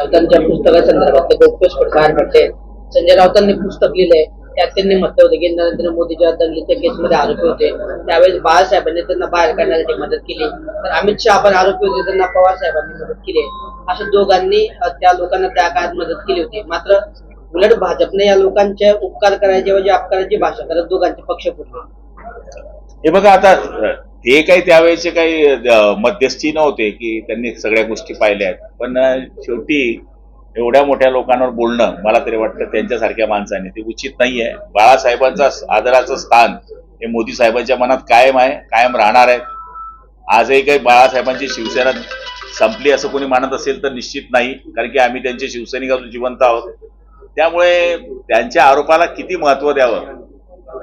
राऊतांच्या पुस्तकासंदर्भात ते बाहेर पडले. संजय राऊतांनी पुस्तक लिहिलंय त्यात त्यांनी म्हटलं होतं की नरेंद्र मोदी जेव्हा दंगलीच्या केसमध्ये आरोपी होते. त्यावेळेस बाळासाहेबांनी त्यांना बाहेर काढण्यासाठी मदत केली. तर अमित शहा पण आरोपी होते त्यांना पवार साहेबांनी मदत केली. अशा दोघांनी त्या लोकांना त्या काळात मदत केली होती. मात्र उलट भाजपने या लोकांचे उपकार करायचे म्हणजे अपकाराची भाषा करत दोघांचे पक्ष फुटले हे बघा आता ते काही त्यावेळेचे काही मध्यस्थी नव्हते की त्यांनी सगळ्या गोष्टी पाहिल्या आहेत. पण शेवटी एवढ्या मोठ्या लोकांवर बोलणं मला तरी वाटतं त्यांच्यासारख्या माणसाने ते उचित नाही आहे बाळासाहेबांचा आदराचं स्थान हे मोदी साहेबांच्या मनात कायम आहे कायम राहणार आहे. आजही काही बाळासाहेबांची शिवसेना संपली असं कोणी मानत असेल तर निश्चित नाही कारण की आम्ही त्यांचे शिवसैनिक अजून जिवंत आहोत. त्यामुळे त्यांच्या आरोपाला किती महत्त्व द्यावं?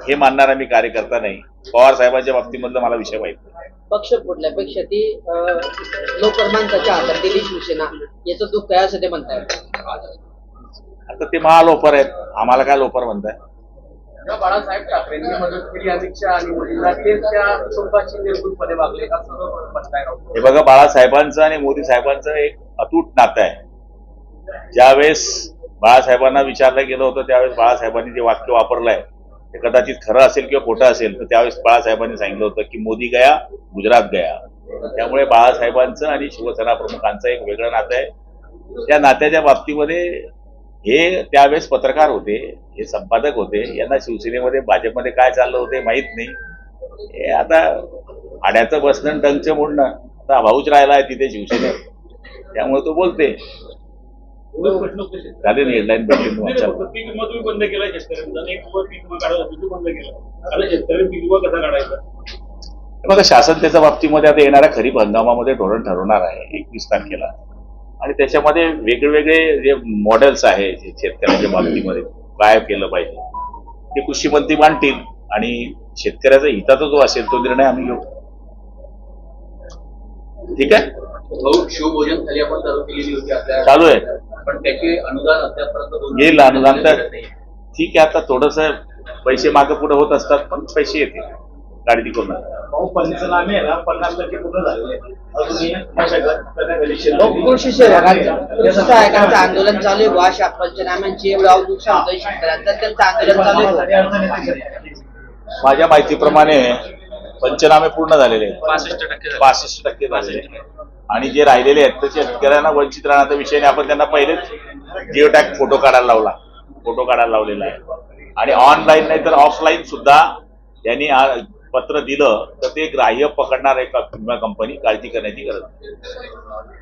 हे मानणारा मी कार्यकर्ता नाही. पवार साहेबांच्या बाबतीमधलं मला विषय माहीत नाही. पक्ष फुटल्यापेक्षा ती माणसाच्या हातात दिली शिवसेना याचं दुःख आहे असं ते म्हणतायत आता ते महालोफर आहेत. आम्हाला काय लोफर म्हणताय? जेव्हा बाळासाहेब ठाकरेंनी मदत केली अमित शहा आणि मोदींना तेच त्या कुटुंबाची निर्भूतपणे वागले असं म्हणताय राव. हे बघा बाळासाहेबांचं आणि मोदी साहेबांचं एक अतूट नातं आहे. ज्यावेळेस बाळासाहेबांना विचारलं गेलं होतं त्यावेळेस बाळासाहेबांनी जे वाक्य वापरलंय ते कदाचित खरं असेल किंवा खोटं असेल तर त्यावेळेस बाळासाहेबांनी सांगितलं होतं की मोदी गया गुजरात गया. त्यामुळे बाळासाहेबांचं आणि शिवसेना प्रमुखांचं एक वेगळं नातं आहे. त्या नात्याच्या बाबतीमध्ये हे त्यावेळेस पत्रकार होते हे संपादक होते यांना शिवसेनेमध्ये भाजपमध्ये काय चाललं होते माहीत नाही. हे आता आड्याचं बसणं टंगचं मोडणं आता भाऊच राहिला आहे तिथे शिवसेनेत. त्यामुळे तो बोलते झाले ना हेडलाईन पीक विमा तुम्ही बंद केला शेतकऱ्यांचा. एक पीक विमा काढत होता तो बंद केला आता शेतकरी पीक विमा कसा काढायचा? बघा शासन त्याच्या बाबतीमध्ये आता येणाऱ्या खरीप हंगामामध्ये धोरण ठरवणार आहे एकवीस तारखेला. आणि त्याच्यामध्ये वेगवेगळे जे मॉडेल्स आहे जे शेतकऱ्यांच्या बाबतीमध्ये काय केलं पाहिजे. ते कृषी मंत्री मांडतील आणि शेतकऱ्याचा हिताचा जो असेल तो निर्णय आम्ही घेऊ. ठीक आहे? भाऊ शिवभोजन थाली आपण चालू केलेली होती आपल्या चालू आहे. पण त्याचे अनुदान अद्यापर्यंत येईल अनुदान तर. ठीक आहे आता थोडस पैसे मागे पुढे होत असतात पण पैसे येतील. काळजी करू नका भाऊ पंचनामे आहे ना पन्नास टक्के पूर्ण झालेले आंदोलन चालू आहे. पंचनाम्यांची एवढं शेतकऱ्यांचं त्यांचं आंदोलन चालू आहे. माझ्या माहितीप्रमाणे पंचनामे पूर्ण झालेले आहेत. पासष्ट टक्के झालेले. आणि जे राहिलेले आहेत तर शेतकऱ्यांना वंचित राहण्याच्या विषयाने आपण त्यांना पहिलेच जिओ टॅग फोटो काढायला लावला. फोटो काढायला लावलेला आहे. आणि ऑनलाईन नाही तर ऑफलाईन सुद्धा त्यांनी पत्र दिलं तर ते ग्राह्य पकडणार आहे का विमा कंपनी काळजी करण्याची गरज नाही.